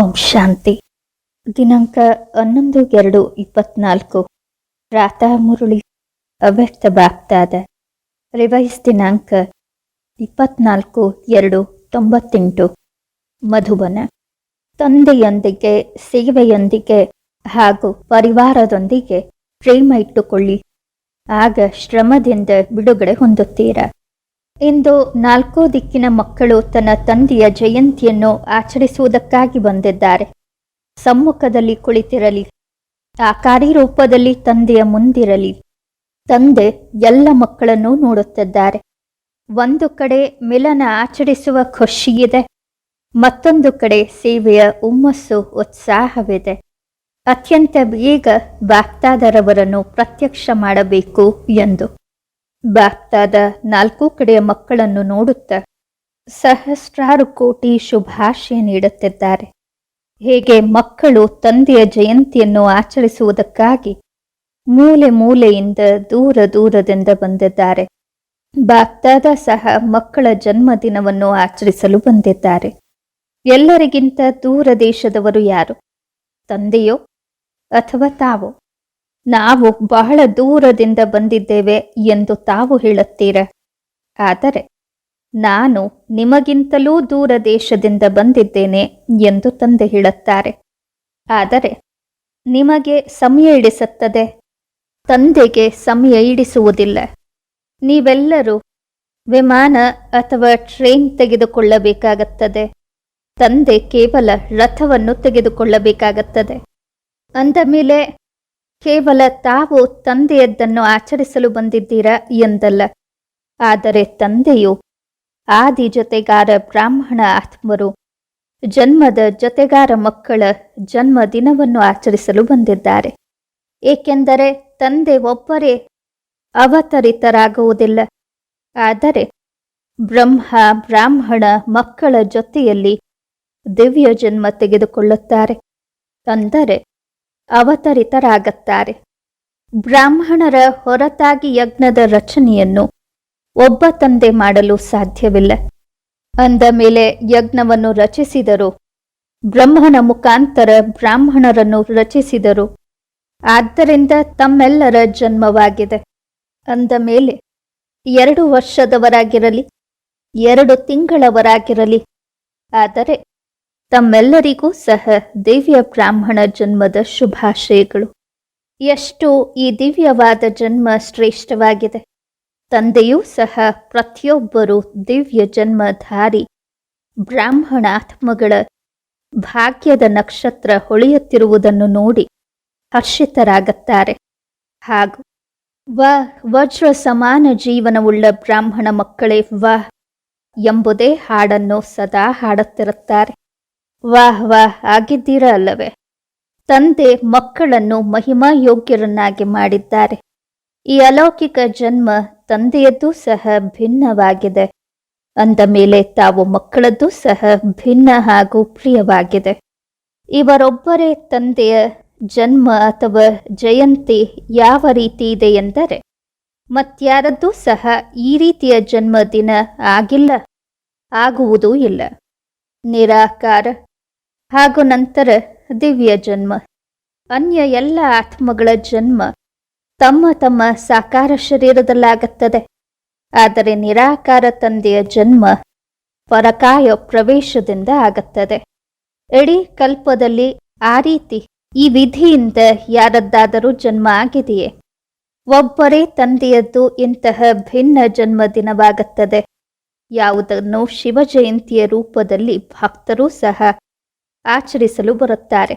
ಓಂ ಶಾಂತಿ. ದಿನಾಂಕ ಹನ್ನೊಂದು ಎರಡು ಇಪ್ಪತ್ನಾಲ್ಕು. ಪ್ರಾತಃ ಮುರುಳಿ ಅವ್ಯಕ್ತ ಬಾಪ್ತಾದ ರಿವೈಸ್ ದಿನಾಂಕ ಇಪ್ಪತ್ನಾಲ್ಕು ಎರಡು ತೊಂಬತ್ತೆಂಟು. ಮಧುಬನ ತಂದೆಯೊಂದಿಗೆ, ಸೇವೆಯೊಂದಿಗೆ ಹಾಗೂ ಪರಿವಾರದೊಂದಿಗೆ ಪ್ರೇಮ ಇಟ್ಟುಕೊಳ್ಳಿ. ಆಗ ಶ್ರಮದಿಂದ ಬಿಡುಗಡೆ ಹೊಂದುತ್ತೀರಾ? ಇಂದು ನಾಲ್ಕು ದಿಕ್ಕಿನ ಮಕ್ಕಳು ತನ್ನ ತಂದೆಯ ಜಯಂತಿಯನ್ನು ಆಚರಿಸುವುದಕ್ಕಾಗಿ ಬಂದಿದ್ದಾರೆ. ಸಮ್ಮುಖದಲ್ಲಿ ಕುಳಿತಿರಲಿ. ಆಕಾರಿ ರೂಪದಲ್ಲಿ ತಂದೆಯ ಮುಂದಿರಲಿ. ತಂದೆ ಎಲ್ಲ ಮಕ್ಕಳನ್ನು ನೋಡುತ್ತಿದ್ದಾರೆ. ಒಂದು ಕಡೆ ಮಿಲನ ಆಚರಿಸುವ ಖುಷಿಯಿದೆ. ಮತ್ತೊಂದು ಕಡೆ ಸೇವೆಯ ಹುಮ್ಮಸ್ಸು, ಉತ್ಸಾಹವಿದೆ. ಅತ್ಯಂತ ಬೇಗ ಬಾಕ್ತಾದರವರನ್ನು ಪ್ರತ್ಯಕ್ಷ ಮಾಡಬೇಕು ಎಂದು. ಬಾಗ್ತಾದ ನಾಲ್ಕು ಕಡೆಯ ಮಕ್ಕಳನ್ನು ನೋಡುತ್ತಾ ಸಹಸ್ರಾರು ಕೋಟಿ ಶುಭಾಶಯ ನೀಡುತ್ತಿದ್ದಾರೆ. ಹೇಗೆ ಮಕ್ಕಳು ತಂದೆಯ ಜಯಂತಿಯನ್ನು ಆಚರಿಸುವುದಕ್ಕಾಗಿ ಮೂಲೆ ಮೂಲೆಯಿಂದ ದೂರ ದೂರದಿಂದ ಬಂದಿದ್ದಾರೆ. ಬಾಗ್ದಾದ ಸಹ ಮಕ್ಕಳ ಜನ್ಮದಿನವನ್ನು ಆಚರಿಸಲು ಬಂದಿದ್ದಾರೆ. ಎಲ್ಲರಿಗಿಂತ ದೂರ ದೇಶದವರು ಯಾರು? ತಂದೆಯೋ ಅಥವಾ ತಾವು? ನಾವು ಬಹಳ ದೂರದಿಂದ ಬಂದಿದ್ದೇವೆ ಎಂದು ತಾವು ಹೇಳುತ್ತೀರ. ಆದರೆ ನಾನು ನಿಮಗಿಂತಲೂ ದೂರ ದೇಶದಿಂದ ಬಂದಿದ್ದೇನೆ ಎಂದು ತಂದೆ ಹೇಳುತ್ತಾರೆ. ಆದರೆ ನಿಮಗೆ ಸಮಯ ಇಡಿಸುತ್ತದೆ ತಂದೆಗೆ ಸಮಯ ಇಡಿಸುವುದಿಲ್ಲ ನೀವೆಲ್ಲರೂ ವಿಮಾನ ಅಥವಾ ಟ್ರೈನ್ ತೆಗೆದುಕೊಳ್ಳಬೇಕಾಗುತ್ತದೆ. ತಂದೆ ಕೇವಲ ರಥವನ್ನು ತೆಗೆದುಕೊಳ್ಳಬೇಕಾಗುತ್ತದೆ. ಅಂದ ಮೇಲೆ ಕೇವಲ ತಾವು ತಂದೆಯದ್ದನ್ನು ಆಚರಿಸಲು ಬಂದಿದ್ದೀರಾ ಎಂದಲ್ಲ. ಆದರೆ ತಂದೆಯು ಆದಿ ಜೊತೆಗಾರ ಬ್ರಾಹ್ಮಣ ಆತ್ಮರು. ಜನ್ಮದ ಜೊತೆಗಾರ ಮಕ್ಕಳ ಜನ್ಮ ದಿನವನ್ನು ಆಚರಿಸಲು ಬಂದಿದ್ದಾರೆ. ಏಕೆಂದರೆ ತಂದೆ ಒಬ್ಬರೇ ಅವತರಿತರಾಗುವುದಿಲ್ಲ. ಆದರೆ ಬ್ರಹ್ಮ, ಬ್ರಾಹ್ಮಣ ಮಕ್ಕಳ ಜೊತೆಯಲ್ಲಿ ದಿವ್ಯ ಜನ್ಮ ತೆಗೆದುಕೊಳ್ಳುತ್ತಾರೆ. ಅಂದರೆ ಅವತರಿತರಾಗುತ್ತಾರೆ. ಬ್ರಾಹ್ಮಣರ ಹೊರತಾಗಿ ಯಜ್ಞದ ರಚನೆಯನ್ನು ಒಬ್ಬ ತಂದೆ ಮಾಡಲು ಸಾಧ್ಯವಿಲ್ಲ. ಅಂದ ಮೇಲೆ ಯಜ್ಞವನ್ನು ರಚಿಸಿದರು. ಬ್ರಹ್ಮನ ಮುಖಾಂತರ ಬ್ರಾಹ್ಮಣರನ್ನು ರಚಿಸಿದರು. ಆದ್ದರಿಂದ ತಮ್ಮೆಲ್ಲರ ಜನ್ಮವಾಗಿದೆ. ಅಂದ ಮೇಲೆ, ಎರಡು ವರ್ಷದವರಾಗಿರಲಿ, ಎರಡು ತಿಂಗಳವರಾಗಿರಲಿ, ಆದರೆ ತಮ್ಮೆಲ್ಲರಿಗೂ ಸಹ ದಿವ್ಯ ಬ್ರಾಹ್ಮಣ ಜನ್ಮದ ಶುಭಾಶಯಗಳು. ಎಷ್ಟು ಈ ದಿವ್ಯವಾದ ಜನ್ಮ ಶ್ರೇಷ್ಠವಾಗಿದೆ. ತಂದೆಯೂ ಸಹ ಪ್ರತಿಯೊಬ್ಬರು ದಿವ್ಯ ಜನ್ಮಧಾರಿ. ಬ್ರಾಹ್ಮಣಾತ್ಮಗಳ ಭಾಗ್ಯದ ನಕ್ಷತ್ರ ಹೊಳೆಯುತ್ತಿರುವುದನ್ನು ನೋಡಿ ಹರ್ಷಿತರಾಗುತ್ತಾರೆ. ಹಾಗೂ ವ, ವಜ್ರ ಸಮಾನ ಜೀವನವುಳ್ಳ ಬ್ರಾಹ್ಮಣ ಮಕ್ಕಳೇ ವ ಎಂಬುದೇ ಹಾಡನ್ನು ಸದಾ ಹಾಡುತ್ತಿರುತ್ತಾರೆ. ವಾಹ್ ವಾಹ್ ಆಗಿದ್ದೀರ ಅಲ್ಲವೇ? ತಂದೆ ಮಕ್ಕಳನ್ನು ಮಹಿಮಾ ಯೋಗ್ಯರನ್ನಾಗಿ ಮಾಡಿದ್ದಾರೆ. ಈ ಅಲೌಕಿಕ ಜನ್ಮ ತಂದೆಯದ್ದು ಸಹ ಭಿನ್ನವಾಗಿದೆ. ಅಂದ ಮೇಲೆ ತಾವು ಮಕ್ಕಳದ್ದು ಸಹ ಭಿನ್ನ ಹಾಗೂ ಪ್ರಿಯವಾಗಿದೆ. ಇವರೊಬ್ಬರೇ ತಂದೆಯ ಜನ್ಮ ಅಥವಾ ಜಯಂತಿ ಯಾವ ರೀತಿ ಇದೆ ಎಂದರೆ ಮತ್ಯಾರದ್ದೂ ಸಹ ಈ ರೀತಿಯ ಜನ್ಮದಿನ ಆಗಿಲ್ಲ, ಆಗುವುದೂ ಇಲ್ಲ. ನಿರಾಕಾರ ಹಾಗೂ ನಂತರ ದಿವ್ಯ ಜನ್ಮ. ಅನ್ಯ ಎಲ್ಲ ಆತ್ಮಗಳ ಜನ್ಮ ತಮ್ಮ ತಮ್ಮ ಸಾಕಾರ ಶರೀರದಲ್ಲಾಗುತ್ತದೆ. ಆದರೆ ನಿರಾಕಾರ ತಂದೆಯ ಜನ್ಮ ಪರಕಾಯ ಪ್ರವೇಶದಿಂದ ಆಗುತ್ತದೆ. ಇಡೀ ಕಲ್ಪದಲ್ಲಿ ಆ ರೀತಿ ಈ ವಿಧಿಯಿಂದ ಯಾರದ್ದಾದರೂ ಜನ್ಮ ಆಗಿದೆಯೇ? ಒಬ್ಬರೇ ತಂದೆಯದ್ದು ಇಂತಹ ಭಿನ್ನ ಜನ್ಮ ದಿನವಾಗುತ್ತದೆ ಯಾವುದನ್ನು ಶಿವ ಜಯಂತಿಯ ರೂಪದಲ್ಲಿ ಭಕ್ತರೂ ಸಹ ಆಚರಿಸಲು ಬರುತ್ತಾರೆ.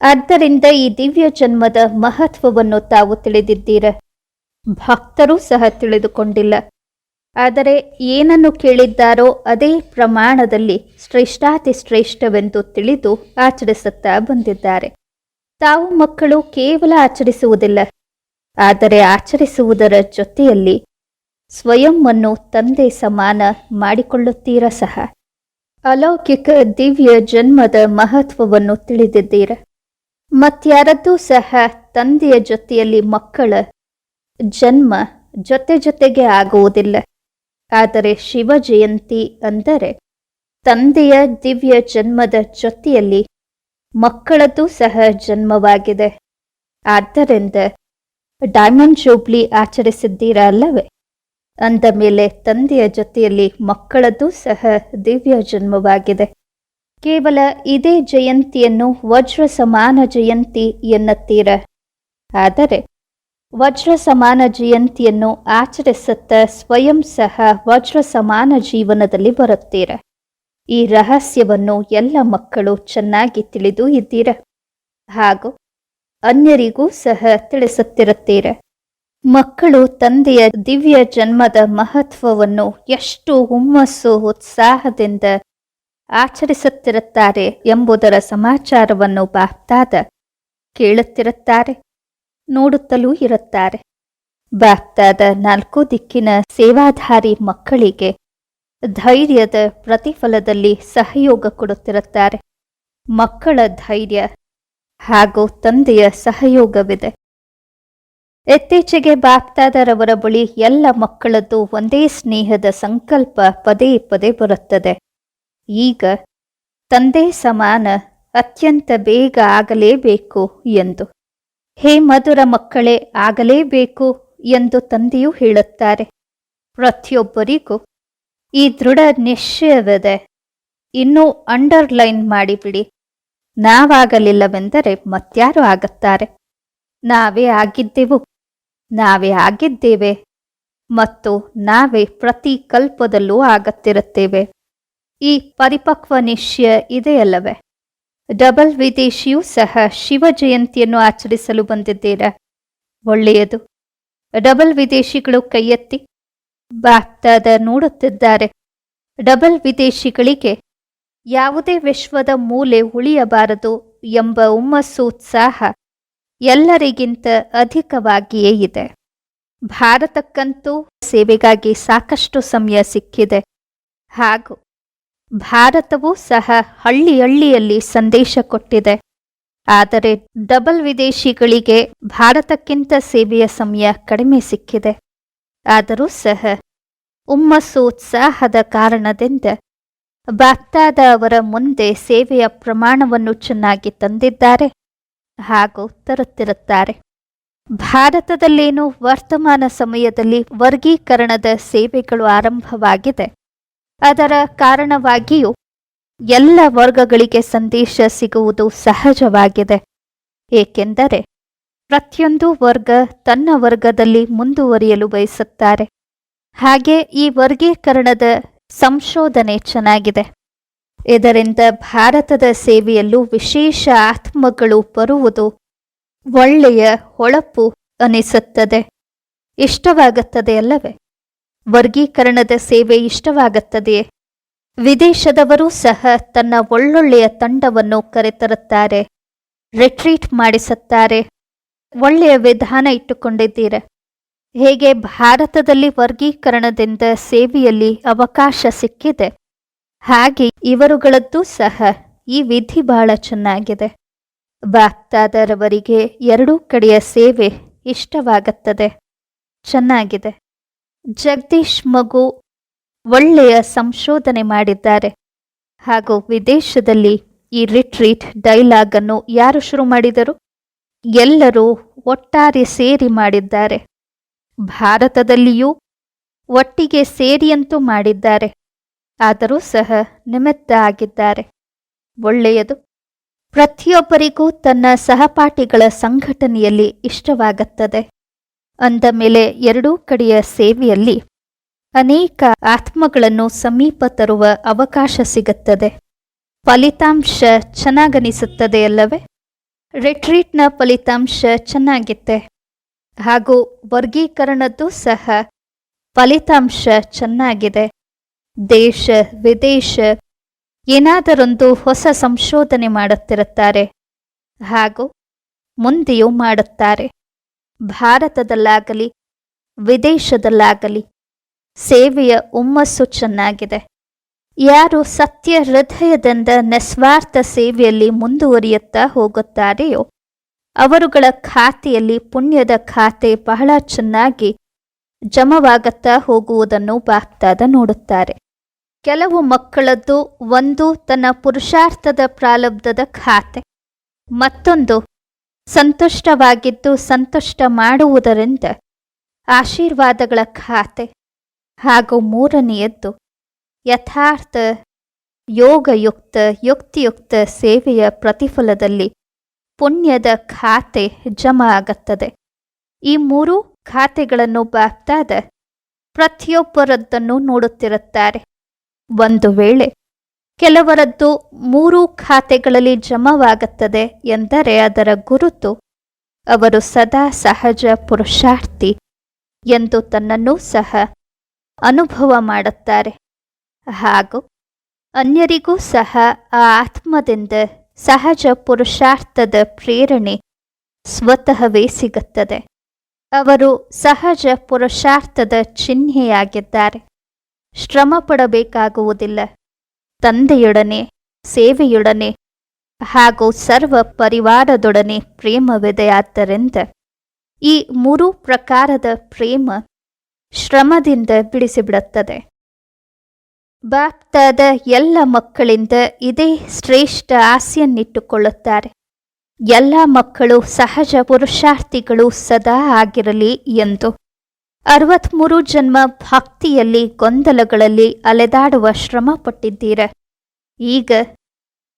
ಆದ್ದರಿಂದ ಈ ದಿವ್ಯ ಜನ್ಮದ ಮಹತ್ವವನ್ನು ತಾವು ತಿಳಿದಿದ್ದೀರ. ಭಕ್ತರೂ ಸಹ ತಿಳಿದುಕೊಂಡಿಲ್ಲ. ಆದರೆ ಏನನ್ನು ಕೇಳಿದ್ದಾರೋ ಅದೇ ಪ್ರಮಾಣದಲ್ಲಿ ಶ್ರೇಷ್ಠಾತಿ ಶ್ರೇಷ್ಠವೆಂದು ತಿಳಿದು ಆಚರಿಸುತ್ತಾ ಬಂದಿದ್ದಾರೆ. ತಾವು ಮಕ್ಕಳು ಕೇವಲ ಆಚರಿಸುವುದಿಲ್ಲ. ಆದರೆ ಆಚರಿಸುವುದರ ಜೊತೆಯಲ್ಲಿ ಸ್ವಯಂವನ್ನು ತಂದೆ ಸಮಾನ ಮಾಡಿಕೊಳ್ಳುತ್ತೀರ ಸಹ? ಅಲೌಕಿಕ ದಿವ್ಯ ಜನ್ಮದ ಮಹತ್ವವನ್ನು ತಿಳಿದಿದ್ದೀರ? ಮತ್ಯಾರದ್ದೂ ಸಹ ತಂದೆಯ ಜೊತೆಯಲ್ಲಿ ಮಕ್ಕಳ ಜನ್ಮ ಜೊತೆ ಜೊತೆಗೆ ಆಗುವುದಿಲ್ಲ. ಆದರೆ ಶಿವ ಜಯಂತಿ ಅಂದರೆ ತಂದೆಯ ದಿವ್ಯ ಜನ್ಮದ ಜೊತೆಯಲ್ಲಿ ಮಕ್ಕಳದ್ದು ಸಹ ಜನ್ಮವಾಗಿದೆ. ಆದ್ದರಿಂದ ಡೈಮಂಡ್ ಜೂಬ್ಲಿ ಆಚರಿಸಿದ್ದೀರಾ ಅಲ್ಲವೇ? ಅಂದ ಮೇಲೆ ತಂದೆಯ ಜೊತೆಯಲ್ಲಿ ಮಕ್ಕಳದ್ದು ಸಹ ದಿವ್ಯ ಜನ್ಮವಾಗಿದೆ. ಕೇವಲ ಇದೇ ಜಯಂತಿಯನ್ನು ವಜ್ರ ಸಮಾನ ಜಯಂತಿ ಎನ್ನುತ್ತೀರ? ಆದರೆ ವಜ್ರ ಸಮಾನ ಜಯಂತಿಯನ್ನು ಆಚರಿಸುತ್ತ ಸ್ವಯಂ ಸಹ ವಜ್ರ ಸಮಾನ ಜೀವನದಲ್ಲಿ ಬರುತ್ತೀರ? ಈ ರಹಸ್ಯವನ್ನು ಎಲ್ಲ ಮಕ್ಕಳು ಚೆನ್ನಾಗಿ ತಿಳಿದು ಇದ್ದೀರ? ಹಾಗೂ ಅನ್ಯರಿಗೂ ಸಹ ತಿಳಿಸುತ್ತಿರುತ್ತೀರ? ಮಕ್ಕಳು ತಂದೆಯ ದಿವ್ಯ ಜನ್ಮದ ಮಹತ್ವವನ್ನು ಎಷ್ಟು ಹುಮ್ಮಸ್ಸು, ಉತ್ಸಾಹದಿಂದ ಆಚರಿಸುತ್ತಿರುತ್ತಾರೆ ಎಂಬುದರ ಸಮಾಚಾರವನ್ನು ಬಾಪ್ತಾದ ಕೇಳುತ್ತಿರುತ್ತಾರೆ, ನೋಡುತ್ತಲೂ ಇರುತ್ತಾರೆ. ಬಾಪ್ತಾದ ನಾಲ್ಕು ದಿಕ್ಕಿನ ಸೇವಾಧಾರಿ ಮಕ್ಕಳಿಗೆ ಧೈರ್ಯದ ಪ್ರತಿಫಲದಲ್ಲಿ ಸಹಯೋಗ ಕೊಡುತ್ತಿರುತ್ತಾರೆ. ಮಕ್ಕಳ ಧೈರ್ಯ ಹಾಗೂ ತಂದೆಯ ಸಹಯೋಗವಿದೆ. ಇತ್ತೀಚೆಗೆ ಬಾಪ್ತಾದರವರ ಬಳಿ ಎಲ್ಲ ಮಕ್ಕಳದ್ದು ಒಂದೇ ಸ್ನೇಹದ ಸಂಕಲ್ಪ ಪದೇ ಪದೇ ಬರುತ್ತದೆ. ಈಗ ತಂದೆ ಸಮಾನ ಅತ್ಯಂತ ಬೇಗ ಆಗಲೇಬೇಕು ಎಂದು. ಹೇ ಮಧುರ ಮಕ್ಕಳೇ, ಆಗಲೇಬೇಕು ಎಂದು ತಂದೆಯೂ ಹೇಳುತ್ತಾರೆ. ಪ್ರತಿಯೊಬ್ಬರಿಗೂ ಈ ದೃಢ ನಿಶ್ಚಯವಿದೆ. ಇನ್ನೂ ಅಂಡರ್ಲೈನ್ ಮಾಡಿಬಿಡಿ. ನಾವಾಗಲಿಲ್ಲವೆಂದರೆ ಮತ್ಯಾರು ಆಗುತ್ತಾರೆ. ನಾವೇ ಆಗಿದ್ದೆವು. ನಾವೇ ಆಗಿದ್ದೇವೆ ಮತ್ತು ನಾವೇ ಪ್ರತಿ ಕಲ್ಪದಲ್ಲೂ ಆಗತ್ತಿರುತ್ತೇವೆ. ಈ ಪರಿಪಕ್ವ ನಿಶ್ಚಯ ಇದೆಯಲ್ಲವೇ ಡಬಲ್ ವಿದೇಶಿಯೂ ಸಹ ಶಿವ ಜಯಂತಿಯನ್ನು ಆಚರಿಸಲು ಬಂದಿದ್ದೀರಾ? ಒಳ್ಳೆಯದು. ಡಬಲ್ ವಿದೇಶಿಗಳು ಕೈಯೆತ್ತಿ ಬಾಪ್ತಾದ ನೋಡುತ್ತಿದ್ದಾರೆ. ಡಬಲ್ ವಿದೇಶಿಗಳಿಗೆ ಯಾವುದೇ ವಿಶ್ವದ ಮೂಲೆ ಉಳಿಯಬಾರದು ಎಂಬ ಉಮ್ಮಸ್ಸು ಉತ್ಸಾಹ ಎಲ್ಲರಿಗಿಂತ ಅಧಿಕವಾಗಿಯೇ ಇದೆ. ಭಾರತಕ್ಕಂತೂ ಸೇವೆಗಾಗಿ ಸಾಕಷ್ಟು ಸಮಯ ಸಿಕ್ಕಿದೆ. ಹಾಗೂ ಭಾರತವೂ ಸಹ ಹಳ್ಳಿ ಹಳ್ಳಿಯಲ್ಲಿ ಸಂದೇಶ ಕೊಟ್ಟಿದೆ. ಆದರೆ ಡಬಲ್ ವಿದೇಶಿಗಳಿಗೆ ಭಾರತಕ್ಕಿಂತ ಸೇವೆಯ ಸಮಯ ಕಡಿಮೆ ಸಿಕ್ಕಿದೆ. ಆದರೂ ಸಹ ಹುಮ್ಮಸ್ಸು ಉತ್ಸಾಹದ ಕಾರಣದಿಂದ ಬಾಗ್ದಾದ ಅವರ ಮುಂದೆ ಸೇವೆಯ ಪ್ರಮಾಣವನ್ನು ಚೆನ್ನಾಗಿ ತಂದಿದ್ದಾರೆ. ಹಾಗೂ ತರುತ್ತಿರುತ್ತಾರೆ. ಭಾರತದಲ್ಲೇನು ವರ್ತಮಾನ ಸಮಯದಲ್ಲಿ ವರ್ಗೀಕರಣದ ಸೇವೆಗಳು ಆರಂಭವಾಗಿದೆ. ಅದರ ಕಾರಣವಾಗಿಯೂ ಎಲ್ಲ ವರ್ಗಗಳಿಗೆ ಸಂದೇಶ ಸಿಗುವುದು ಸಹಜವಾಗಿದೆ. ಏಕೆಂದರೆ ಪ್ರತಿಯೊಂದು ವರ್ಗ ತನ್ನ ವರ್ಗದಲ್ಲಿ ಮುಂದುವರಿಯಲು ಬಯಸುತ್ತಾರೆ. ಹಾಗೆ ಈ ವರ್ಗೀಕರಣದ ಸಂಶೋಧನೆ ಚೆನ್ನಾಗಿದೆ. ಇದರಿಂದ ಭಾರತದ ಸೇವೆಯಲ್ಲೂ ವಿಶೇಷ ಆತ್ಮಗಳು ಬರುವುದು ಒಳ್ಳೆಯ ಹೊಳಪು ಅನಿಸುತ್ತದೆ. ಇಷ್ಟವಾಗುತ್ತದೆ ಅಲ್ಲವೇ? ವರ್ಗೀಕರಣದ ಸೇವೆ ಇಷ್ಟವಾಗುತ್ತದೆಯೇ? ವಿದೇಶದವರೂ ಸಹ ತನ್ನ ಒಳ್ಳೊಳ್ಳೆಯ ತಂಡವನ್ನು ಕರೆತರುತ್ತಾರೆ. ರಿಟ್ರೀಟ್ ಮಾಡಿಸುತ್ತಾರೆ. ಒಳ್ಳೆಯ ವಿಧಾನ ಇಟ್ಟುಕೊಂಡಿದ್ದೀರ. ಹೇಗೆ ಭಾರತದಲ್ಲಿ ವರ್ಗೀಕರಣದಿಂದ ಸೇವೆಯಲ್ಲಿ ಅವಕಾಶ ಸಿಕ್ಕಿದೆ? ಹಾಗೆ ಇವರುಗಳದ್ದು ಸಹ ಈ ವಿಧಿ ಬಹಳ ಚೆನ್ನಾಗಿದೆ. ಬಾಕ್ತಾದರವರಿಗೆ ಎರಡೂ ಕಡೆಯ ಸೇವೆ ಇಷ್ಟವಾಗುತ್ತದೆ. ಚೆನ್ನಾಗಿದೆ. ಜಗದೀಶ್ ಮಗು ಒಳ್ಳೆಯ ಸಂಶೋಧನೆ ಮಾಡಿದ್ದಾರೆ. ಹಾಗೂ ವಿದೇಶದಲ್ಲಿ ಈ ರಿಟ್ರೀಟ್ ಡೈಲಾಗ್ ಅನ್ನು ಯಾರು ಶುರು ಮಾಡಿದರು? ಎಲ್ಲರೂ ಒಟ್ಟಾರೆ ಸೇರಿ ಮಾಡಿದ್ದಾರೆ. ಭಾರತದಲ್ಲಿಯೂ ಒಟ್ಟಿಗೆ ಸೇರಿಯಂತೂ ಮಾಡಿದ್ದಾರೆ. ಆದರೂ ಸಹ ನಿಮಿತ್ತ ಆಗಿದ್ದಾರೆ ಒಳ್ಳೆಯದು. ಪ್ರತಿಯೊಬ್ಬರಿಗೂ ತನ್ನ ಸಹಪಾಠಿಗಳ ಸಂಘಟನೆಯಲ್ಲಿ ಇಷ್ಟವಾಗುತ್ತದೆ. ಅಂದ ಮೇಲೆ ಎರಡೂ ಕಡೆಯ ಸೇವೆಯಲ್ಲಿ ಅನೇಕ ಆತ್ಮಗಳನ್ನು ಸಮೀಪ ತರುವ ಅವಕಾಶ ಸಿಗುತ್ತದೆ. ಫಲಿತಾಂಶ ಚೆನ್ನಾಗನಿಸುತ್ತದೆ ಅಲ್ಲವೇ? ರಿಟ್ರೀಟ್ನ ಫಲಿತಾಂಶ ಚೆನ್ನಾಗಿತ್ತೆ. ಹಾಗೂ ವರ್ಗೀಕರಣದ್ದು ಸಹ ಫಲಿತಾಂಶ ಚೆನ್ನಾಗಿದೆ. ದೇಶ, ವಿದೇಶ ಏನಾದರೊಂದು ಹೊಸ ಸಂಶೋಧನೆ ಮಾಡುತ್ತಿರುತ್ತಾರೆ. ಹಾಗೂ ಮುಂದೆಯೂ ಮಾಡುತ್ತಾರೆ. ಭಾರತದಲ್ಲಾಗಲಿ, ವಿದೇಶದಲ್ಲಾಗಲಿ ಸೇವೆಯ ಹುಮ್ಮಸ್ಸು ಚೆನ್ನಾಗಿದೆ. ಯಾರು ಸತ್ಯ ಹೃದಯದಿಂದ ನಿಸ್ವಾರ್ಥ ಸೇವೆಯಲ್ಲಿ ಮುಂದುವರಿಯುತ್ತಾ ಹೋಗುತ್ತಾರೆಯೋ, ಅವರುಗಳ ಖಾತೆಯಲ್ಲಿ ಪುಣ್ಯದ ಖಾತೆ ಬಹಳ ಚೆನ್ನಾಗಿ ಜಮವಾಗುತ್ತಾ ಹೋಗುವುದನ್ನು ಬಾಗ್ದಾದ ನೋಡುತ್ತಾರೆ. ಕೆಲವು ಮಕ್ಕಳದ್ದು ಒಂದು ತನ್ನ ಪುರುಷಾರ್ಥದ ಪ್ರಾಲಬ್ಧದ ಖಾತೆ. ಮತ್ತೊಂದು, ಸಂತುಷ್ಟವಾಗಿದ್ದು ಸಂತುಷ್ಟ ಮಾಡುವುದರಿಂದ ಆಶೀರ್ವಾದಗಳ ಖಾತೆ. ಹಾಗೂ ಮೂರನೆಯದ್ದು, ಯಥಾರ್ಥ ಯೋಗಯುಕ್ತ ಯುಕ್ತಿಯುಕ್ತ ಸೇವೆಯ ಪ್ರತಿಫಲದಲ್ಲಿ ಪುಣ್ಯದ ಖಾತೆ ಜಮಾ ಆಗುತ್ತದೆ. ಈ ಮೂರು ಖಾತೆಗಳನ್ನು ಬಾಪ್ತಾದ ಪ್ರತಿಯೊಬ್ಬರದ್ದನ್ನು ನೋಡುತ್ತಿರುತ್ತಾರೆ. ಒಂದು ವೇಳೆ ಕೆಲವರದ್ದು ಮೂರು ಖಾತೆಗಳಲ್ಲಿ ಜಮವಾಗುತ್ತದೆ ಎಂದರೆ ಅದರ ಗುರುತು ಅವರು ಸದಾ ಸಹಜ ಪುರುಷಾರ್ಥಿ ಎಂದು ತನ್ನನ್ನೂ ಸಹ ಅನುಭವ ಮಾಡುತ್ತಾರೆ. ಹಾಗೂ ಅನ್ಯರಿಗೂ ಸಹ ಆ ಆತ್ಮದಿಂದ ಸಹಜ ಪುರುಷಾರ್ಥದ ಪ್ರೇರಣೆ ಸ್ವತಃವೇ ಸಿಗುತ್ತದೆ. ಅವರು ಸಹಜ ಪುರುಷಾರ್ಥದ ಚಿಹ್ನೆಯಾಗಿದ್ದಾರೆ. ಶ್ರಮ ಪಡಬೇಕಾಗುವುದಿಲ್ಲ ತಂದೆಯೊಡನೆ, ಸೇವೆಯೊಡನೆ, ಹಾಗೂ ಸರ್ವ ಪರಿವಾರದೊಡನೆ ಪ್ರೇಮವಿದೆ ಆದ್ದರಿಂದ ಈ ಮೂರು ಪ್ರಕಾರದ ಪ್ರೇಮ ಶ್ರಮದಿಂದ ಬಿಡಿಸಿಬಿಡುತ್ತದೆ. ಬಾಪ್ತಾದ ಎಲ್ಲ ಮಕ್ಕಳಿಂದ ಇದೇ ಶ್ರೇಷ್ಠ ಆಸೆಯನ್ನಿಟ್ಟುಕೊಳ್ಳುತ್ತಾರೆ. ಎಲ್ಲ ಮಕ್ಕಳು ಸಹಜ ಪುರುಷಾರ್ಥಿಗಳು ಸದಾ ಆಗಿರಲಿ ಎಂದು ಅರವತ್ಮೂರು ಜನ್ಮ ಭಕ್ತಿಯಲ್ಲಿ ಗೊಂದಲಗಳಲ್ಲಿ ಅಲೆದಾಡುವ ಶ್ರಮ ಪಟ್ಟಿದ್ದೀರ. ಈಗ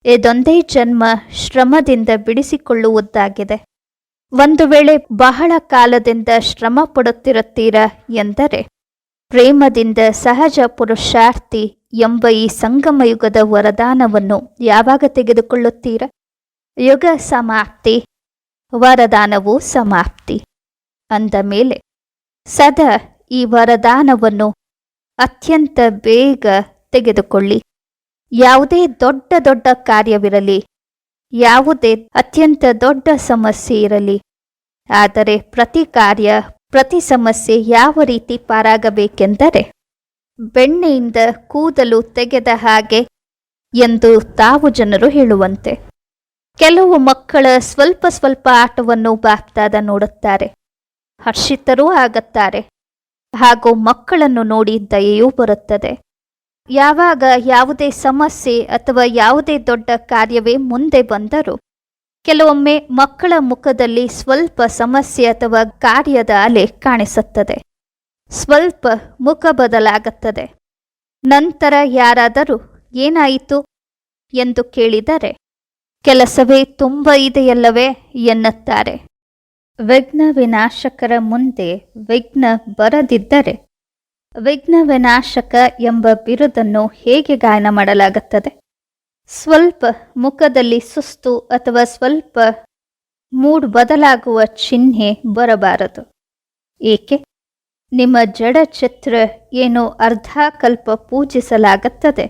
ಇದೊಂದೇ ಜನ್ಮ ಶ್ರಮದಿಂದ ಬಿಡಿಸಿಕೊಳ್ಳುವುದಾಗಿದೆ. ಒಂದು ವೇಳೆ ಬಹಳ ಕಾಲದಿಂದ ಶ್ರಮ ಪಡುತ್ತಿರುತ್ತೀರ ಎಂದರೆ, ಪ್ರೇಮದಿಂದ ಸಹಜ ಪುರುಷಾರ್ಥಿ ಎಂಬ ಈ ಸಂಗಮಯುಗದ ವರದಾನವನ್ನು ಯಾವಾಗ ತೆಗೆದುಕೊಳ್ಳುತ್ತೀರ? ಯುಗ ಸಮಾಪ್ತಿ, ವರದಾನವೂ ಸಮಾಪ್ತಿ ಅಂದ ಮೇಲೆ ಸದಾ ಈ ವರದಾನವನ್ನು ಅತ್ಯಂತ ಬೇಗ ತೆಗೆದುಕೊಳ್ಳಿ. ಯಾವುದೇ ದೊಡ್ಡ ದೊಡ್ಡ ಕಾರ್ಯವಿರಲಿ, ಯಾವುದೇ ಅತ್ಯಂತ ದೊಡ್ಡ ಸಮಸ್ಯೆ ಇರಲಿ. ಆದರೆ ಪ್ರತಿ ಕಾರ್ಯ, ಪ್ರತಿ ಸಮಸ್ಯೆ ಯಾವ ರೀತಿ ಪಾರಾಗಬೇಕೆಂದರೆ, ಬೆಣ್ಣೆಯಿಂದ ಕೂದಲು ತೆಗೆದ ಹಾಗೆ ಎಂದು ತಾವು ಜನರು ಹೇಳುವಂತೆ. ಕೆಲವು ಮಕ್ಕಳ ಸ್ವಲ್ಪ ಸ್ವಲ್ಪ ಆಟವನ್ನು ಬಾಪ್ತಾದ ನೋಡುತ್ತಾರೆ. ಹರ್ಷಿತರೂ ಆಗುತ್ತಾರೆ. ಹಾಗೂ ಮಕ್ಕಳನ್ನು ನೋಡಿ ದಯೆಯೂ ಬರುತ್ತದೆ. ಯಾವಾಗ ಯಾವುದೇ ಸಮಸ್ಯೆ ಅಥವಾ ಯಾವುದೇ ದೊಡ್ಡ ಕಾರ್ಯವೇ ಮುಂದೆ ಬಂದರೂ, ಕೆಲವೊಮ್ಮೆ ಮಕ್ಕಳ ಮುಖದಲ್ಲಿ ಸ್ವಲ್ಪ ಸಮಸ್ಯೆ ಅಥವಾ ಕಾರ್ಯದ ಅಲೆ ಕಾಣಿಸುತ್ತದೆ. ಸ್ವಲ್ಪ ಮುಖ ಬದಲಾಗುತ್ತದೆ. ನಂತರ ಯಾರಾದರೂ ಏನಾಯಿತು ಎಂದು ಕೇಳಿದರೆ, ಕೆಲಸವೇ ತುಂಬ ಇದೆಯಲ್ಲವೇ ಎನ್ನುತ್ತಾರೆ. ವಿಘ್ನ ವಿನಾಶಕರ ಮುಂದೆ ವಿಘ್ನ ಬರದಿದ್ದರೆ ವಿಘ್ನ ವಿನಾಶಕ ಎಂಬ ಬಿರುದನ್ನು ಹೇಗೆ ಗಾಯನ ಮಾಡಲಾಗುತ್ತದೆ? ಸ್ವಲ್ಪ ಮುಖದಲ್ಲಿ ಸುಸ್ತು ಅಥವಾ ಸ್ವಲ್ಪ ಮೂಡ್ ಬದಲಾಗುವ ಚಿಹ್ನೆ ಬರಬಾರದು. ಏಕೆ? ನಿಮ್ಮ ಜಡ ಚಿತ್ರ ಏನು ಅರ್ಧ ಕಲ್ಪ ಪೂಜಿಸಲಾಗುತ್ತದೆ.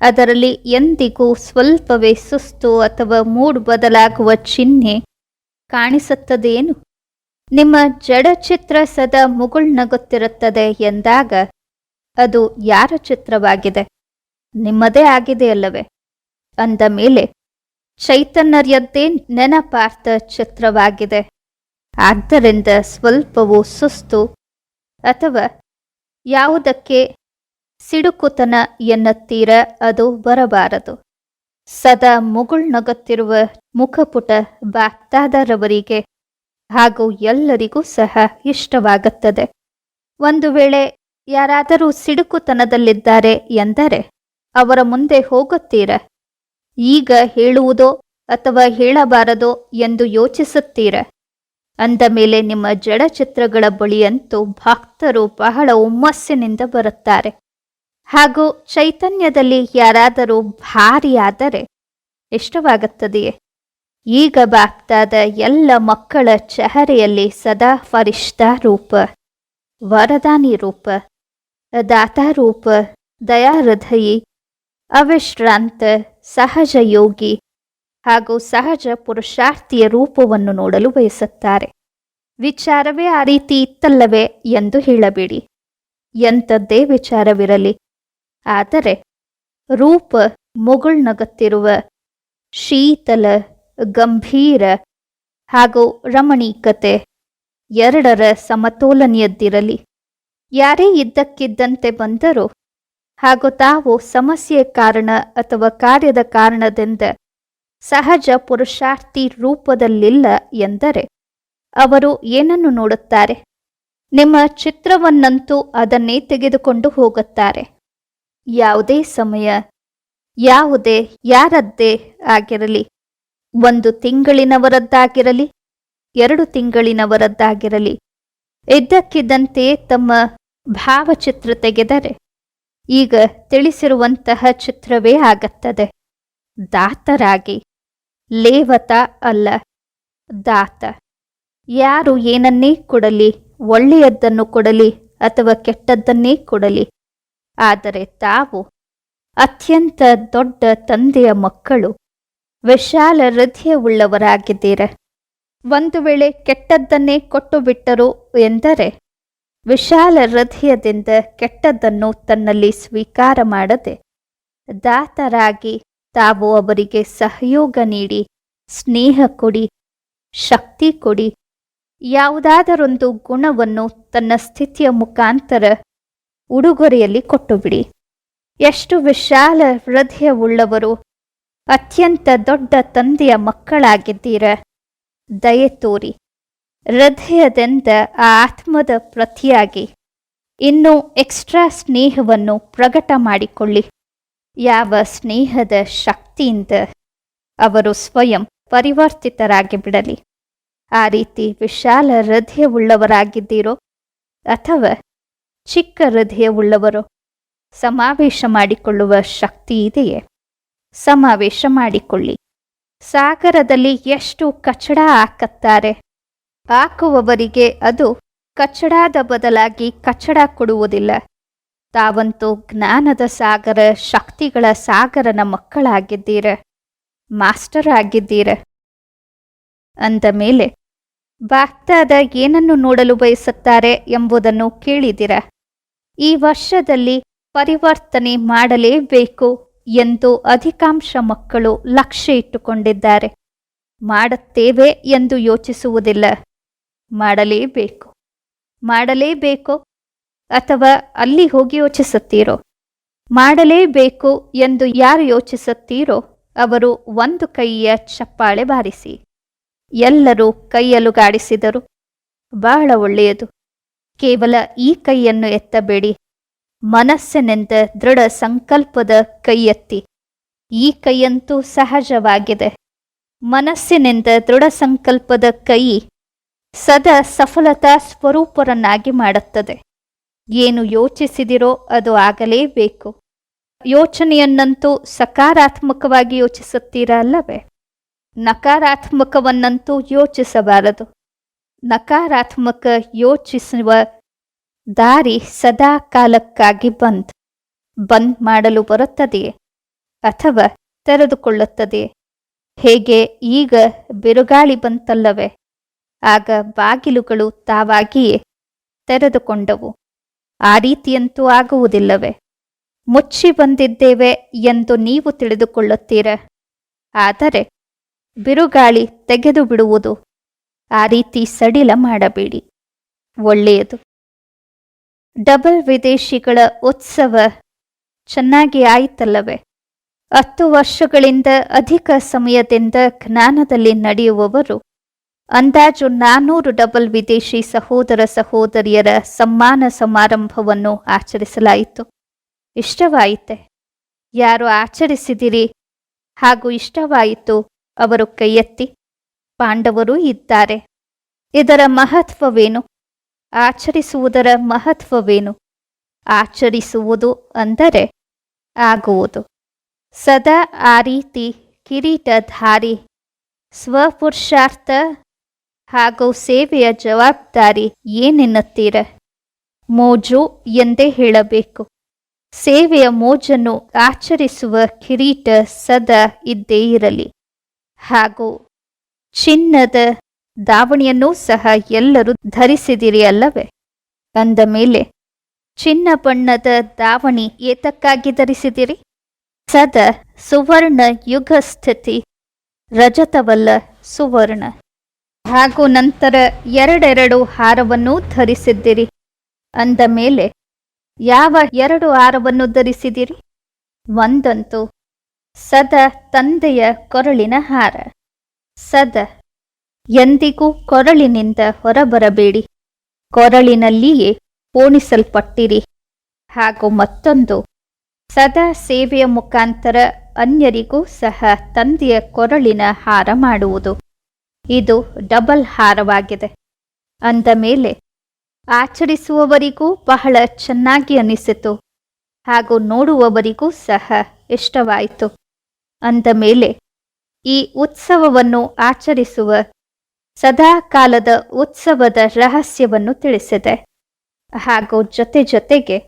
ಅದರಲ್ಲಿ ಎಂದಿಗೂ ಸ್ವಲ್ಪವೇ ಸುಸ್ತು ಅಥವಾ ಮೂಡ್ ಬದಲಾಗುವ ಚಿಹ್ನೆ ಕಾಣಿಸುತ್ತದೇನು ನಿಮ್ಮ ಜಡಚಿತ್ರ ಸದಾ ಮುಗುಳ್ನಗುತ್ತಿರುತ್ತದೆ ಎಂದಾಗ ಅದು ಯಾರ ಚಿತ್ರವಾಗಿದೆ? ನಿಮ್ಮದೇ ಆಗಿದೆಯಲ್ಲವೇ ಅಂದ ಮೇಲೆ ಚೈತನ್ಯರ್ಯದ್ದೇ ನೆನಪಾರ್ಥ ಚಿತ್ರವಾಗಿದೆ. ಆದ್ದರಿಂದ ಸ್ವಲ್ಪವೂ ಸುಸ್ತು ಅಥವಾ ಯಾವುದಕ್ಕೆ ಸಿಡುಕುತನ ಎನ್ನುತ್ತೀರ ಅದು ಬರಬಾರದು. ಸದಾ ಮುಗುಳ್ನಗುತ್ತಿರುವ ಮುಖಪುಟ ಬಾಕ್ತಾದರವರಿಗೆ ಹಾಗೂ ಎಲ್ಲರಿಗೂ ಸಹ ಇಷ್ಟವಾಗುತ್ತದೆ. ಒಂದು ವೇಳೆ ಯಾರಾದರೂ ಸಿಡುಕುತನದಲ್ಲಿದ್ದಾರೆ ಎಂದರೆ ಅವರ ಮುಂದೆ ಹೋಗುತ್ತೀರ? ಈಗ ಹೇಳುವುದೋ ಅಥವಾ ಹೇಳಬಾರದೋ ಎಂದು ಯೋಚಿಸುತ್ತೀರ? ಅಂದ ಮೇಲೆ ನಿಮ್ಮ ಜಡಚಿತ್ರಗಳ ಬಳಿಯಂತೂ ಭಕ್ತರು ಬಹಳ ಹುಮ್ಮಸ್ಸಿನಿಂದ ಬರುತ್ತಾರೆ. ಹಾಗೂ ಚೈತನ್ಯದಲ್ಲಿ ಯಾರಾದರೂ ಭಾರಿಯಾದರೆ ಇಷ್ಟವಾಗುತ್ತದೆಯೇ? ಈಗ ಬಾಪ್ತಾದ ಎಲ್ಲ ಮಕ್ಕಳ ಚಹರೆಯಲ್ಲಿ ಸದಾ ಫರಿಷ್ಠ ರೂಪ, ವರದಾನಿ ರೂಪ ದಾತಾರೂಪ ದಯಾಹೃದಯಿ, ಅವಿಶ್ರಾಂತ, ಸಹಜ ಯೋಗಿ ಹಾಗೂ ಸಹಜ ಪುರುಷಾರ್ಥಿಯ ರೂಪವನ್ನು ನೋಡಲು ಬಯಸುತ್ತಾರೆ. ವಿಚಾರವೇ ಆ ರೀತಿ ಇತ್ತಲ್ಲವೇ ಎಂದು ಹೇಳಬೇಡಿ. ಎಂಥದ್ದೇ ವಿಚಾರವಿರಲಿ. ಆದರೆ ರೂಪ ಮುಗುಳ್ನಗುತ್ತಿರುವ ಶೀತಲ, ಗಂಭೀರ ಹಾಗೂ ರಮಣೀಕತೆ ಎರಡರ ಸಮತೋಲನೆಯದ್ದಿರಲಿ. ಯಾರೇ ಇದ್ದಕ್ಕಿದ್ದಂತೆ ಬಂದರೂ ಹಾಗೂ ತಾವು ಸಮಸ್ಯೆ ಕಾರಣ ಅಥವಾ ಕಾರ್ಯದ ಕಾರಣದಿಂದ ಸಹಜ ಪುರುಷಾರ್ಥಿ ರೂಪದಲ್ಲಿಲ್ಲ ಎಂದರೆ ಅವರು ಏನನ್ನು ನೋಡುತ್ತಾರೆ? ನಿಮ್ಮ ಚಿತ್ರವನ್ನಂತೂ ಅದನ್ನೇ ತೆಗೆದುಕೊಂಡು ಹೋಗುತ್ತಾರೆ. ಯಾವುದೇ ಸಮಯ, ಯಾವುದೇ, ಯಾರದ್ದೇ ಆಗಿರಲಿ, ಒಂದು ತಿಂಗಳಿನವರದ್ದಾಗಿರಲಿ, ಎರಡು ತಿಂಗಳಿನವರದ್ದಾಗಿರಲಿ, ಇದ್ದಕ್ಕಿದ್ದಂತೆ ತಮ್ಮ ಭಾವಚಿತ್ರ ತೆಗೆದರೆ, ಈಗ ತಿಳಿಸಿರುವಂತಹ ಚಿತ್ರವೇ ಆಗತ್ತದೆ. ದಾತರಾಗಿ, ಲೇವತ ಅಲ್ಲ, ದಾತ. ಯಾರು ಏನನ್ನೇ ಕೊಡಲಿ ಒಳ್ಳೆಯದನ್ನು ಕೊಡಲಿ ಅಥವಾ ಕೆಟ್ಟದ್ದನ್ನೇ ಕೊಡಲಿ ಆದರೆ ತಾವು ಅತ್ಯಂತ ದೊಡ್ಡ ತಂದೆಯ ಮಕ್ಕಳು, ವಿಶಾಲ ಹೃದಯವುಳ್ಳವರಾಗಿದ್ದೀರ. ಒಂದು ವೇಳೆ ಕೆಟ್ಟದ್ದನ್ನೇ ಕೊಟ್ಟು ಬಿಟ್ಟರು ಎಂದರೆ ವಿಶಾಲ ಹೃದಯದಿಂದ ಕೆಟ್ಟದ್ದನ್ನು ತನ್ನಲ್ಲಿ ಸ್ವೀಕಾರ ಮಾಡದೆ ದಾತರಾಗಿ ತಾವು ಅವರಿಗೆ ಸಹಯೋಗ ನೀಡಿ, ಸ್ನೇಹ ಕೊಡಿ, ಶಕ್ತಿ ಕೊಡಿ, ಯಾವುದಾದರೊಂದು ಗುಣವನ್ನು ತನ್ನ ಸ್ಥಿತಿಯ ಮುಖಾಂತರ ಉಡುಗೊರೆಯಲ್ಲಿ ಕೊಟ್ಟುಬಿಡಿ. ಎಷ್ಟು ವಿಶಾಲ ಹೃದಯವುಳ್ಳವರು, ಅತ್ಯಂತ ದೊಡ್ಡ ತಂದೆಯ ಮಕ್ಕಳಾಗಿದ್ದೀರ. ದಯೆ ತೋರಿ, ಹೃದಯದಿಂದ ಆ ಆತ್ಮದ ಪ್ರತಿಯಾಗಿ ಇನ್ನೂ ಎಕ್ಸ್ಟ್ರಾ ಸ್ನೇಹವನ್ನು ಪ್ರಕಟ ಮಾಡಿಕೊಳ್ಳಿ. ಯಾವ ಸ್ನೇಹದ ಶಕ್ತಿಯಿಂದ ಅವರು ಸ್ವಯಂ ಪರಿವರ್ತಿತರಾಗಿ ಬಿಡಲಿ. ಆ ರೀತಿ ವಿಶಾಲ ಹೃದಯವುಳ್ಳವರಾಗಿದ್ದೀರೋ ಅಥವಾ ಚಿಕ್ಕ ಹೃದಯವುಳ್ಳವರು. ಸಮಾವೇಶ ಮಾಡಿಕೊಳ್ಳುವ ಶಕ್ತಿ ಇದೆಯೇ? ಸಮಾವೇಶ ಮಾಡಿಕೊಳ್ಳಿ. ಸಾಗರದಲ್ಲಿ ಎಷ್ಟು ಕಚಡ ಹಾಕುತ್ತಾರೆ? ಹಾಕುವವರಿಗೆ ಅದು ಕಚಡಾದ ಬದಲಾಗಿ ಕಚಡ ಕೊಡುವುದಿಲ್ಲ. ತಾವಂತೂ ಜ್ಞಾನದ ಸಾಗರ, ಶಕ್ತಿಗಳ ಸಾಗರನ ಮಕ್ಕಳಾಗಿದ್ದೀರ. ಮಾಸ್ಟರ್ ಆಗಿದ್ದೀರ. ಅಂದ ಮೇಲೆ ಬಾಗ್ದಾದ ಏನನ್ನು ನೋಡಲು ಬಯಸುತ್ತಾರೆ ಎಂಬುದನ್ನು ಕೇಳಿದಿರ ಈ ವರ್ಷದಲ್ಲಿ ಪರಿವರ್ತನೆ ಮಾಡಲೇಬೇಕು ಎಂದು ಅಧಿಕಾಂಶ ಮಕ್ಕಳು ಲಕ್ಷ್ಯ ಇಟ್ಟುಕೊಂಡಿದ್ದಾರೆ. ಮಾಡುತ್ತೇವೆ ಎಂದು ಯೋಚಿಸುವುದಿಲ್ಲ. ಮಾಡಲೇಬೇಕು. ಮಾಡಲೇಬೇಕು ಅಥವಾ ಅಲ್ಲಿ ಹೋಗಿ ಯೋಚಿಸುತ್ತೀರೋ? ಮಾಡಲೇಬೇಕು ಎಂದು ಯಾರು ಯೋಚಿಸುತ್ತೀರೋ ಅವರು ಒಂದು ಕೈಯ ಚಪ್ಪಾಳೆ ಬಾರಿಸಿ. ಎಲ್ಲರೂ ಕೈಯಲುಗಾಡಿಸಿದರು. ಬಹಳ ಒಳ್ಳೆಯದು. ಕೇವಲ ಈ ಕೈಯನ್ನು ಎತ್ತಬೇಡಿ. ಮನಸ್ಸಿನಿಂದ ದೃಢ ಸಂಕಲ್ಪದ ಕೈ ಎತ್ತಿ. ಈ ಕೈಯಂತೂ ಸಹಜವಾಗಿದೆ. ಮನಸ್ಸಿನಿಂದ ದೃಢ ಸಂಕಲ್ಪದ ಕೈ ಸದಾ ಸಫಲತಾ ಸ್ವರೂಪರನ್ನಾಗಿ ಮಾಡುತ್ತದೆ. ಏನು ಯೋಚಿಸಿದಿರೋ ಅದು ಆಗಲೇಬೇಕು. ಯೋಚನೆಯನ್ನಂತೂ ಸಕಾರಾತ್ಮಕವಾಗಿ ಯೋಚಿಸುತ್ತೀರಾ ಅಲ್ಲವೇ ನಕಾರಾತ್ಮಕವನ್ನಂತೂ ಯೋಚಿಸಬಾರದು. ನಕಾರಾತ್ಮಕ ಯೋಚಿಸುವ ದಾರಿ ಸದಾ ಕಾಲಕ್ಕಾಗಿ ಬಂದ್ ಬಂದ್ ಮಾಡಲು ಬರುತ್ತದೆಯೇ ಅಥವಾ ತೆರೆದುಕೊಳ್ಳುತ್ತದೆ. ಹೇಗೆ? ಈಗ ಬಿರುಗಾಳಿ ಬಂತಲ್ಲವೇ? ಆಗ ಬಾಗಿಲುಗಳು ತಾವಾಗಿಯೇ ತೆರೆದುಕೊಂಡವು. ಆ ರೀತಿಯಂತೂ ಆಗುವುದಿಲ್ಲವೇ? ಮುಚ್ಚಿ ಬಂದಿದ್ದೇವೆ ಎಂದು ನೀವು ತಿಳಿದುಕೊಳ್ಳುತ್ತೀರ? ಆದರೆ ಬಿರುಗಾಳಿ ತೆಗೆದು ಬಿಡುವುದು ಆ ರೀತಿ ಸಡಿಲ ಮಾಡಬೇಡಿ. ಒಳ್ಳೆಯದು. ಡಬಲ್ ವಿದೇಶಿಗಳ ಉತ್ಸವ ಚೆನ್ನಾಗಿ ಆಯಿತಲ್ಲವೇ? ಹತ್ತು ವರ್ಷಗಳಿಂದ ಅಧಿಕ ಸಮಯದಿಂದ ಜ್ಞಾನದಲ್ಲಿ ನಡೆಯುವವರು, ಅಂದಾಜು ನಾನೂರು ಡಬಲ್ ವಿದೇಶಿ ಸಹೋದರ ಸಹೋದರಿಯರ ಸಮ್ಮಾನ ಸಮಾರಂಭವನ್ನು ಆಚರಿಸಲಾಯಿತು. ಇಷ್ಟವಾಯಿತೆ. ಯಾರು ಆಚರಿಸಿದಿರಿ ಹಾಗೂ ಇಷ್ಟವಾಯಿತು ಅವರು ಕೈಯೆತ್ತಿ. ಪಾಂಡವರೂ ಇದ್ದಾರೆ. ಇದರ ಮಹತ್ವವೇನು? ಆಚರಿಸುವುದರ ಮಹತ್ವವೇನು? ಆಚರಿಸುವುದು ಅಂದರೆ ಆಗುವುದು. ಸದಾ ಆ ರೀತಿ ಕಿರೀಟಧಾರಿ, ಸ್ವಪುರುಷಾರ್ಥ ಹಾಗೂ ಸೇವೆಯ ಜವಾಬ್ದಾರಿ ಏನೆನ್ನುತ್ತೀರ? ಮೋಜು ಎಂದೇ ಹೇಳಬೇಕು. ಸೇವೆಯ ಮೋಜನ್ನು ಆಚರಿಸುವ ಕಿರೀಟ ಸದಾ ಇದ್ದೇ ಇರಲಿ. ಹಾಗೂ ಚಿನ್ನದ ದಾವಣಿಯನ್ನೂ ಸಹ ಎಲ್ಲರೂ ಧರಿಸಿದಿರಿ ಅಲ್ಲವೇ? ಅಂದ ಮೇಲೆ, ಚಿನ್ನ ಬಣ್ಣದ ದಾವಣಿ ಏತಕ್ಕಾಗಿ ಧರಿಸಿದಿರಿ? ಸದಾ ಸುವರ್ಣ ಯುಗ ಸ್ಥಿತಿ ರಜತವಲ್ಲ ಸುವರ್ಣ. ಹಾಗೂ ನಂತರ ಎರಡೆರಡು ಹಾರವನ್ನು ಧರಿಸಿದ್ದಿರಿ. ಅಂದ ಮೇಲೆ, ಯಾವ ಎರಡು ಹಾರವನ್ನು ಧರಿಸಿದಿರಿ? ಒಂದಂತೂ ಸದ ತಂದೆಯ ಕೊರಳಿನ ಹಾರ. ಸದ. ಎಂದಿಗೂ ಕೊರಳಿನಿಂದ ಹೊರಬರಬೇಡಿ. ಕೊರಳಿನಲ್ಲಿಯೇ ಪೋಣಿಸಲ್ಪಟ್ಟಿರಿ. ಹಾಗೂ ಮತ್ತೊಂದು. ಸದಾ ಸೇವೆಯ ಮುಖಾಂತರ ಅನ್ಯರಿಗೂ ಸಹ ತಂದೆಯ ಕೊರಳಿನ ಹಾರ ಮಾಡುವುದು. ಇದು ಡಬಲ್ ಹಾರವಾಗಿದೆ. ಅಂದ ಮೇಲೆ, ಆಚರಿಸುವವರಿಗೂ ಬಹಳ ಚೆನ್ನಾಗಿ ಅನಿಸಿತು. ಹಾಗೂ ನೋಡುವವರಿಗೂ ಸಹ ಇಷ್ಟವಾಯಿತು. ಅಂದ ಮೇಲೆ ಈ ಉತ್ಸವವನ್ನು ಆಚರಿಸುವ ಸದಾಕಾಲದ ಉತ್ಸವದ ರಹಸ್ಯವನ್ನು ತಿಳಿಸಿದೆ. ಹಾಗೂ ಜೊತೆ ಜೊತೆಗೆ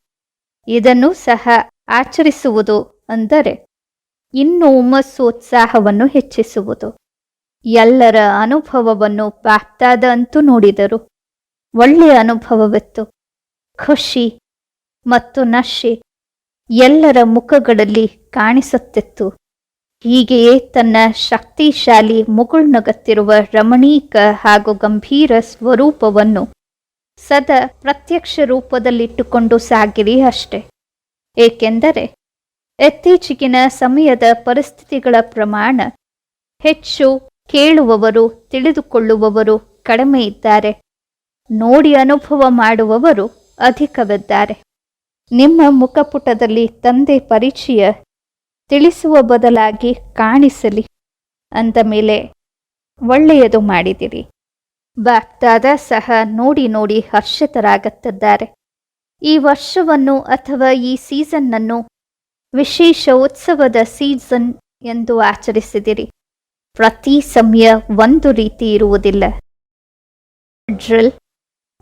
ಇದನ್ನು ಸಹ ಆಚರಿಸುವುದು ಅಂದರೆ ಇನ್ನೂ ಉತ್ಸಾಹವನ್ನು ಹೆಚ್ಚಿಸುವುದು. ಎಲ್ಲರ ಅನುಭವವನ್ನು ಬಾಪ್ತಾದ ಅಂತೂ ನೋಡಿದರು. ಒಳ್ಳೆಯ ಅನುಭವವಿತ್ತು. ಖುಷಿ ಮತ್ತು ನಶೆ ಎಲ್ಲರ ಮುಖಗಳಲ್ಲಿ ಕಾಣಿಸುತ್ತಿತ್ತು. ಹೀಗೆಯೇ ತನ್ನ ಶಕ್ತಿಶಾಲಿ ಮುಗುಳ್ನಗತ್ತಿರುವ ರಮಣೀಕ ಹಾಗೂ ಗಂಭೀರ ಸ್ವರೂಪವನ್ನು ಸದಾ ಪ್ರತ್ಯಕ್ಷ ರೂಪದಲ್ಲಿಟ್ಟುಕೊಂಡು ಸಾಗಿರಿ ಅಷ್ಟೆ. ಏಕೆಂದರೆ ಇತ್ತೀಚೆಗಿನ ಸಮಯದ ಪರಿಸ್ಥಿತಿಗಳ ಪ್ರಮಾಣ ಹೆಚ್ಚು ಕೇಳುವವರು, ತಿಳಿದುಕೊಳ್ಳುವವರು ಕಡಿಮೆ ಇದ್ದಾರೆ. ನೋಡಿ ಅನುಭವ ಮಾಡುವವರು ಅಧಿಕವಿದ್ದಾರೆ. ನಿಮ್ಮ ಮುಖಪುಟದಲ್ಲಿ ತಂದೆ ಪರಿಚಯ ತಿಳಿಸುವ ಬದಲಾಗಿ ಕಾಣಿಸಲಿ ಅಂದ ಮೇಲೆ, ಒಳ್ಳೆಯದು ಮಾಡಿದಿರಿ. ಬಾಗ್ದಾದ ಸಹ ನೋಡಿ ನೋಡಿ ಹರ್ಷಿತರಾಗುತ್ತಿದ್ದಾರೆ. ಈ ವರ್ಷವನ್ನು ಅಥವಾ ಈ ಸೀಸನ್ನನ್ನು ವಿಶೇಷ ಉತ್ಸವದ ಸೀಸನ್ ಎಂದು ಆಚರಿಸಿದಿರಿ. ಪ್ರತಿ ಸಮಯ ಒಂದು ರೀತಿ ಇರುವುದಿಲ್ಲ. ಡ್ರಿಲ್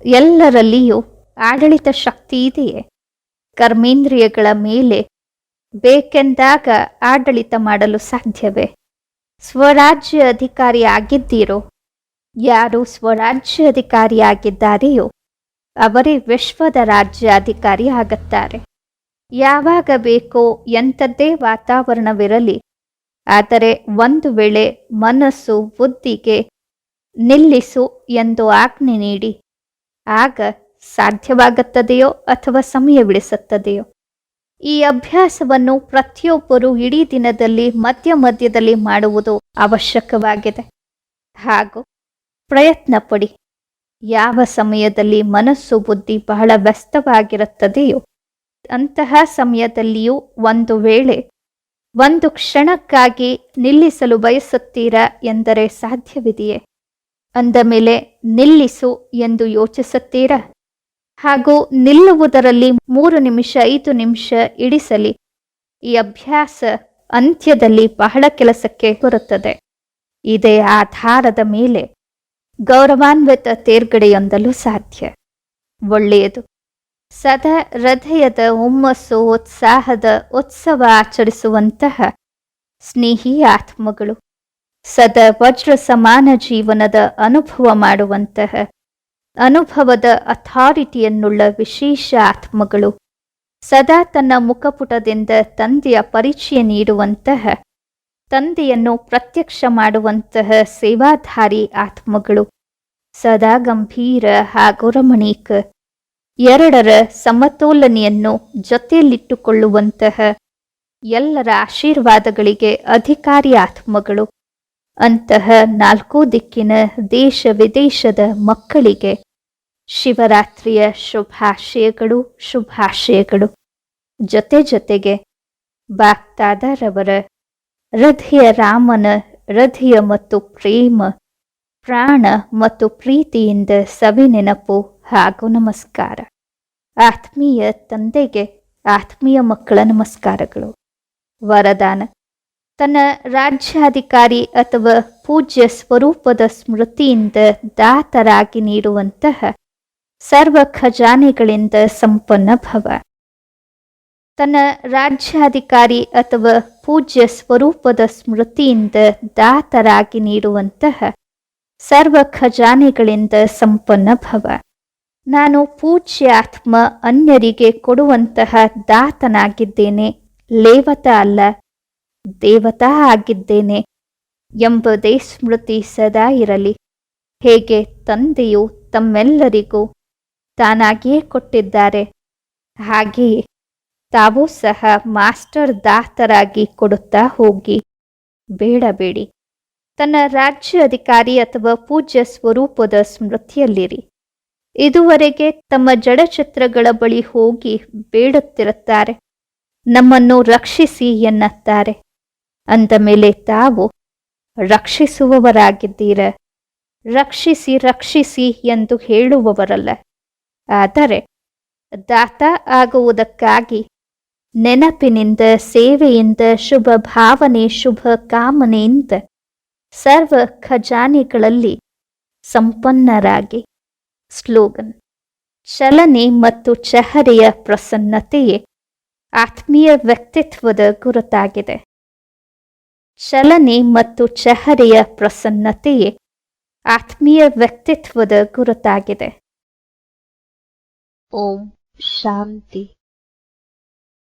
ಎಲ್ಲರಲ್ಲಿಯೂ ಆಡಳಿತ ಶಕ್ತಿ ಇದೆಯೇ? ಕರ್ಮೇಂದ್ರಿಯಗಳ ಮೇಲೆ ಬೇಕೆಂದಾಗ ಆಡಳಿತ ಮಾಡಲು ಸಾಧ್ಯವೇ? ಸ್ವರಾಜ್ಯ ಅಧಿಕಾರಿ ಆಗಿದ್ದೀರೋ ಯಾರು ಸ್ವರಾಜ್ಯ ಅಧಿಕಾರಿಯಾಗಿದ್ದಾರೆಯೋ? ಅವರೇ ವಿಶ್ವದ ರಾಜ್ಯ ಅಧಿಕಾರಿ ಆಗುತ್ತಾರೆ. ಯಾವಾಗ ಬೇಕೋ ಎಂಥದ್ದೇ ವಾತಾವರಣವಿರಲಿ. ಆದರೆ ಒಂದು ವೇಳೆ ಮನಸ್ಸು ಬುದ್ಧಿಗೆ ನಿಲ್ಲಿಸು ಎಂದು ಆಜ್ಞೆ ನೀಡಿ, ಆಗ ಸಾಧ್ಯವಾಗುತ್ತದೆಯೋ ಅಥವಾ ಸಮಯವಿಡಿಸುತ್ತದೆಯೋ ಈ ಅಭ್ಯಾಸವನ್ನು ಪ್ರತಿಯೊಬ್ಬರು ಇಡೀ ದಿನದಲ್ಲಿ ಮಧ್ಯ ಮಧ್ಯದಲ್ಲಿ ಮಾಡುವುದು ಅವಶ್ಯಕವಾಗಿದೆ. ಹಾಗೂ ಪ್ರಯತ್ನ ಪಡಿ. ಯಾವ ಸಮಯದಲ್ಲಿ ಮನಸ್ಸು ಬುದ್ಧಿ ಬಹಳ ವ್ಯಸ್ತವಾಗಿರುತ್ತದೆಯೋ, ಅಂತಹ ಸಮಯದಲ್ಲಿಯೂ ಒಂದು ವೇಳೆ ಒಂದು ಕ್ಷಣಕ್ಕಾಗಿ ನಿಲ್ಲಿಸಲು ಬಯಸುತ್ತೀರಾ ಎಂದರೆ ಸಾಧ್ಯವಿದೆಯೇ? ಅಂದ ಮೇಲೆ ನಿಲ್ಲಿಸು ಎಂದು ಯೋಚಿಸುತ್ತೀರಾ? ಹಾಗೂ ನಿಲ್ಲುವುದರಲ್ಲಿ ಮೂರು ನಿಮಿಷ, ಐದು ನಿಮಿಷ ಇಡಿಸಲಿ ಈ ಅಭ್ಯಾಸ ಅಂತ್ಯದಲ್ಲಿ ಬಹಳ ಕೆಲಸಕ್ಕೆ ಬರುತ್ತದೆ. ಇದೇ ಆಧಾರದ ಮೇಲೆ ಗೌರವಾನ್ವಿತ ತೇರ್ಗಡೆಯೊಂದಲು ಸಾಧ್ಯ. ಒಳ್ಳೆಯದು. ಸದಾ ಹೃದಯದ ಹುಮ್ಮಸ್ಸು, ಉತ್ಸಾಹದ ಉತ್ಸವ ಆಚರಿಸುವಂತಹ ಸ್ನೇಹಿ ಆತ್ಮಗಳು. ಸದಾ ವಜ್ರ ಸಮಾನ ಜೀವನದ ಅನುಭವ ಮಾಡುವಂತಹ ಅನುಭವದ ಅಥಾರಿಟಿಯನ್ನುಳ್ಳ ವಿಶೇಷ ಆತ್ಮಗಳು ಸದಾ ತನ್ನ ಮುಖಪುಟದಿಂದ ತಂದೆಯ ಪರಿಚಯ ನೀಡುವಂತಹ, ತಂದೆಯನ್ನು ಪ್ರತ್ಯಕ್ಷ ಮಾಡುವಂತಹ ಸೇವಾಧಾರಿ ಆತ್ಮಗಳು. ಸದಾ ಗಂಭೀರ ಹಾಗೂ ರಮಣೀಕ. ಎರಡರ ಸಮತೋಲನೆಯನ್ನು ಜೊತೆಯಲ್ಲಿಟ್ಟುಕೊಳ್ಳುವಂತಹ ಎಲ್ಲರ ಆಶೀರ್ವಾದಗಳಿಗೆ ಅಧಿಕಾರಿ ಆತ್ಮಗಳು. ಅಂತಹ ನಾಲ್ಕು ದಿಕ್ಕಿನ ದೇಶ ವಿದೇಶದ ಮಕ್ಕಳಿಗೆ ಶಿವರಾತ್ರಿಯ ಶುಭಾಶಯಗಳು ಶುಭಾಶಯಗಳು. ಜೊತೆ ಜೊತೆಗೆ ಬಾಕ್ತಾದರವರ ಹೃದಯ ರಾಮನ ಹೃದಯ ಮತ್ತು ಪ್ರೇಮ, ಪ್ರಾಣ ಮತ್ತು ಪ್ರೀತಿಯಿಂದ ಸವಿ ನೆನಪು ಹಾಗೂ ನಮಸ್ಕಾರ. ಆತ್ಮೀಯ ತಂದೆಗೆ ಆತ್ಮೀಯ ಮಕ್ಕಳ ನಮಸ್ಕಾರಗಳು. ವರದಾನ. ತನ್ನ ರಾಜ್ಯಾಧಿಕಾರಿ ಅಥವಾ ಪೂಜ್ಯ ಸ್ವರೂಪದ ಸ್ಮೃತಿಯಿಂದ ದಾತರಾಗಿ ನೀಡುವಂತಹ ಸರ್ವ ಖಜಾನೆಗಳಿಂದ ಸಂಪನ್ನ ಭವ. ತನ್ನ ರಾಜ್ಯಾಧಿಕಾರಿ ಅಥವಾ ಪೂಜ್ಯ ಸ್ವರೂಪದ ಸ್ಮೃತಿಯಿಂದ ದಾತರಾಗಿ ನೀಡುವಂತಹ ಸರ್ವ ಖಜಾನೆಗಳಿಂದ ಸಂಪನ್ನ ಭವ. ನಾನು ಪೂಜ್ಯ ಆತ್ಮ ಅನ್ಯರಿಗೆ ಕೊಡುವಂತಹ ದಾತನಾಗಿದ್ದೇನೆ, ಲೇವತ ಅಲ್ಲ, ದೇವತಾ ಆಗಿದ್ದೇನೆ ಎಂಬುದೇ ಸ್ಮೃತಿ ಸದಾ ಇರಲಿ. ಹೇಗೆ ತಂದೆಯು ತಮ್ಮೆಲ್ಲರಿಗೂ ತಾನಾಗಿಯೇ ಕೊಟ್ಟಿದ್ದಾರೆ. ಹಾಗೆಯೇ ತಾವು ಸಹ ಮಾಸ್ಟರ್ ದಾತರಾಗಿ ಕೊಡುತ್ತಾ ಹೋಗಿ. ಬೇಡಬೇಡಿ ತನ್ನ ರಾಜ್ಯ ಅಧಿಕಾರಿ ಅಥವಾ ಪೂಜ್ಯ ಸ್ವರೂಪದ ಸ್ಮೃತಿಯಲ್ಲಿರಿ. ಇದುವರೆಗೆ ತಮ್ಮ ಜಡಚಿತ್ರಗಳ ಬಳಿ ಹೋಗಿ ಬೇಡುತ್ತಿರುತ್ತಾರೆ. ನಮ್ಮನ್ನು ರಕ್ಷಿಸಿ ಎನ್ನುತ್ತಾರೆ. ಅಂದ ಮೇಲೆ ತಾವು, ರಕ್ಷಿಸುವವರಾಗಿದ್ದೀರ. ರಕ್ಷಿಸಿ ರಕ್ಷಿಸಿ ಎಂದು ಹೇಳುವವರಲ್ಲ. ಆದರೆ ದಾತ ಆಗುವುದಕ್ಕಾಗಿ ನೆನಪಿನಿಂದ, ಸೇವೆಯಿಂದ, ಶುಭ ಭಾವನೆ, ಶುಭ ಕಾಮನೆಯಿಂದ ಸರ್ವ ಖಜಾನೆಗಳಲ್ಲಿ ಸಂಪನ್ನರಾಗಿ. ಸ್ಲೋಗನ್, ಚಲನೆ ಮತ್ತು ಚಹರೆಯ ಪ್ರಸನ್ನತೆಯೇ ಆತ್ಮೀಯ ವ್ಯಕ್ತಿತ್ವದ ಗುರುತಾಗಿದೆ. ಚಲನೆ ಮತ್ತು ಚಹರೆಯ ಪ್ರಸನ್ನತೆಯೇ ಆತ್ಮೀಯ ವ್ಯಕ್ತಿತ್ವದ ಗುರುತಾಗಿದೆ. ಓಂ ಶಾಂತಿ